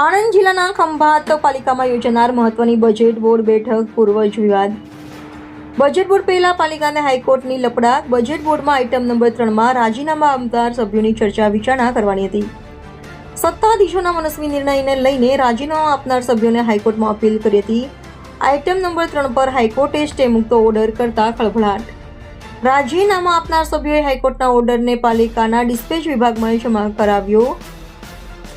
આણંદ જિલ્લાના ખંભાત પાલિકામાં યોજાનાર મહત્વની બજેટ બોર્ડ બેઠક પૂર્વ જ વિવાદ બજેટ બોર્ડ પહેલા પાલિકાને હાઈકોર્ટની લપડાક બજેટ બોર્ડમાં આઇટમ નંબર ત્રણમાં રાજીનામા આપનાર સભ્યોની ચર્ચા વિચારણા કરવાની હતી. સત્તાધીશોના મનસ્વી નિર્ણયને લઈને રાજીનામા આપનાર સભ્યોને હાઈકોર્ટમાં અપીલ કરી હતી. આઇટમ નંબર ત્રણ પર હાઈકોર્ટે સ્ટે મુક્તો ઓર્ડર કરતા ખળભળાટ. રાજીનામા આપનાર સભ્યોએ હાઈકોર્ટના ઓર્ડરને પાલિકાના ડિસ્પેચ વિભાગમાં જમા કરાવ્યો.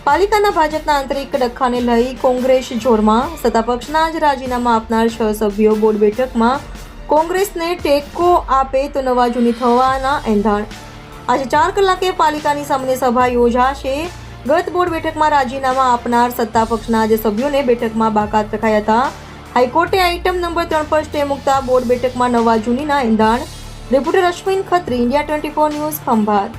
પાલિકાના ભાજપના આંતરિક ડખાને લઈ કોંગ્રેસ જોરમાં સત્તાપક્ષના જ રાજીનામા આપનાર છ સભ્યો બોર્ડ બેઠકમાં કોંગ્રેસને ટેકો આપે તો નવા જૂની થવાના એંધાણ. આજે ચાર કલાકે પાલિકાની સામાન્ય સભા યોજાશે. ગત બોર્ડ બેઠકમાં રાજીનામા આપનાર સત્તાપક્ષના જે સભ્યોને બેઠકમાં બાકાત રખાયા હતા. હાઈકોર્ટે આઇટમ નંબર ત્રણ પર સ્ટે મૂકતા બોર્ડ બેઠકમાં નવા જૂનીના એંધાણ. Reporter Ashwin Khatri, India twenty four news Khambhat.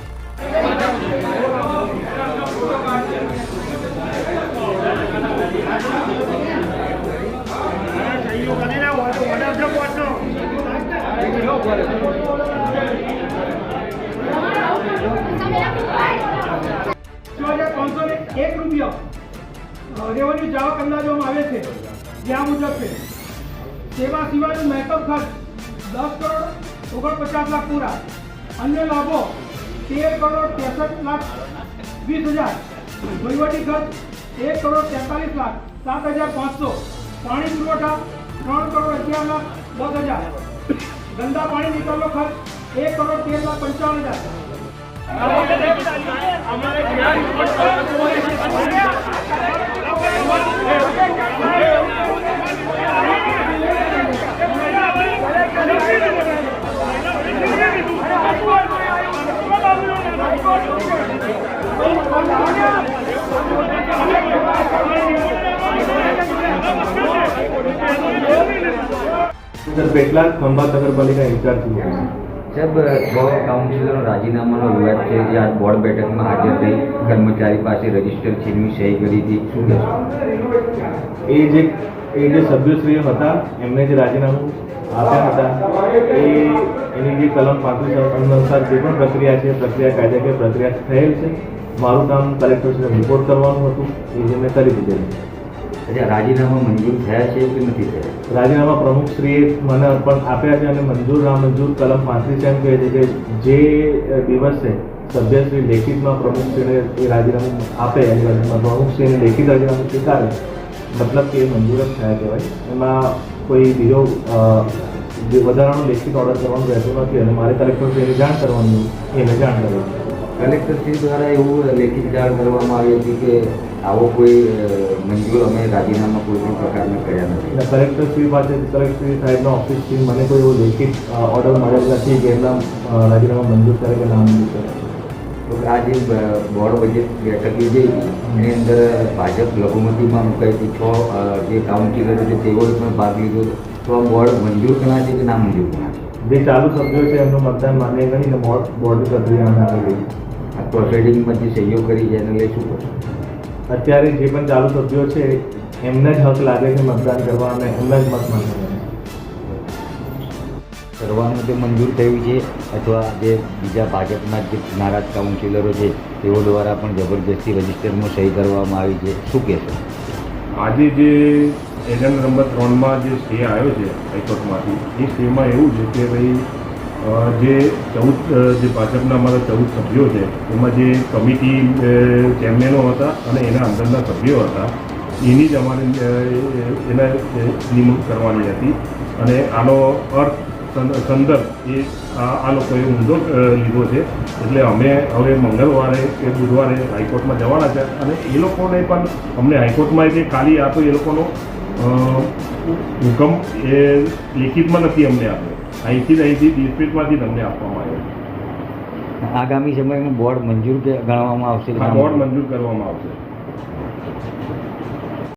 એક રૂપિયા. રેવન્યુ જાવક અંદાજવામાં આવે છે. જ્યાં મુજબ છે. સેવા સિવાયનું મહેકમ ખર્ચ દસ કરોડ ઓગણપચાસ લાખ પૂરા. અન્ય લાભો તેર કરોડ ત્રેસઠ લાખ વીસ હજાર. વહીવટી ખર્ચ એક કરોડ તેતાલીસ લાખ સાત હજાર પાંચસો. પાણી પુરવઠા ત્રણ કરોડ અગિયાર લાખ દસ હજાર. ગંદા પાણી નિકાલનો ખર્ચ એક કરોડ તેર લાખ પંચાવન હજાર. સર પેટલાદ ખંભાત નગરપાલિકા ઇન્ચાર્જ સાહેબ છ કાઉન્સિલરનો રાજીનામાનો વિવાદ છે જે બોર્ડ બેઠકમાં હાજર થઈ કર્મચારી પાસે રજિસ્ટર છીનવી સહી કરી હતી. શું એ જે એ જે સભ્યશ્રીઓ હતા એમને જે રાજીનામું આપ્યા હતા એ એની જે કલમ પાંત્રીસ અનુસાર જે પણ પ્રક્રિયા છે પ્રક્રિયા કાયદાકીય પ્રક્રિયા થયેલ છે. મારું કામ કલેક્ટર રિપોર્ટ કરવાનું હતું એ જે મેં કરી દીધેલું. છે અચ્છા રાજીનામા મંજૂર થયા છે કે નથી થયા? રાજીનામા પ્રમુખશ્રીએ મને પણ આપ્યા છે અને મંજૂર ના મંજૂર કલમ પાંત્રીસ એમ કહે છે કે જે દિવસે સભ્યશ્રી લેખિતમાં પ્રમુખશ્રીને એ રાજીનામું આપે પ્રમુખશ્રીને લેખિત રાજીનામું સ્વીકારે, મતલબ કે એ મંજૂર જ થયા કહેવાય. એમાં કોઈ બીજો વધારાનો લેખિત ઓર્ડર કરવાનું રહેતું નથી અને મારે કલેક્ટરશ્રીને જાણ કરવાનું એ મેં જાણ કરવાનું કલેક્ટરશ્રી દ્વારા એવું લેખિત જાણ કરવામાં આવી હતી કે આવો કોઈ મંજૂર અમે રાજીનામા કોઈ પણ પ્રકારના કર્યા નથી. અને કલેક્ટરશ્રી પાસે કલેક્ટરશ્રી સાહેબના ઓફિસથી મને કોઈ એવો લેખિત ઓર્ડર મળેલ નથી કે એમના રાજીનામા મંજૂર કરે કે ના મંજૂર કરે. તો આ જે બોર્ડ બજેટ બેઠક યોજાઈ હતી એની અંદર ભાજપ લઘુમતીમાં મુકાઈ હતી. છ જે કાઉન્સિલરો છે તેઓએ પણ ભાગ લીધો. તો આ બોર્ડ મંજૂર કરાશે કે ના મંજૂર કરાશે? જે ચાલુ સભ્યો છે એમનું મતદાન માન્ય કરીને બોર્ડ બોર્ડની પ્રક્રિયામાં આવી ગઈ પ્રોસેડિંગમાં જે સહયોગ કરી છે એને લઈ શું કરશો અત્યારે જે પણ ચાલુ સભ્યો છે એમને જ હક લાગે છે મતદાન કરવા અને એમના જ મત માન્ય કરવાનું તે મંજૂર થયું છે અથવા જે બીજા ભાજપના જે નારાજ કાઉન્સિલરો છે તેઓ દ્વારા પણ જબરજસ્તી રજિસ્ટરમાં સહી કરવામાં આવી છે. શું કહેશો? આજે જે એજન્ટ નંબર ત્રણમાં જે સ્ટે આવ્યો છે હાઈકોર્ટમાંથી એ સ્ટેમાં એવું છે કે ભાઈ જે ચૌદ જે ભાજપના અમારા ચૌદ સભ્યો છે, એમાં જે કમિટી ચેરમેનો હતા અને એના અંદરના સભ્યો હતા, એની જ અમારે એના નિમણૂક કરવાની હતી. અને આનો અર્થ સંદર્ભ એ આ લોકોએ ઊંધો લીધો છે. એટલે અમે હવે મંગળવારે કે બુધવારે હાઈકોર્ટમાં જવાના છે અને એ લોકોને પણ અમને હાઈકોર્ટમાં જે ખાલી આપ્યો એ લોકોનો હુકમ એ લેખિતમાં નથી અમને આપ્યો. અહીંથી અહીંથી ડિસ્ટ્રિક્ટમાંથી તમને આપવામાં આવ્યો આગામી સમયમાં બોર્ડ મંજૂર ગણવામાં આવશે બોર્ડ? મંજૂર કરવામાં આવશે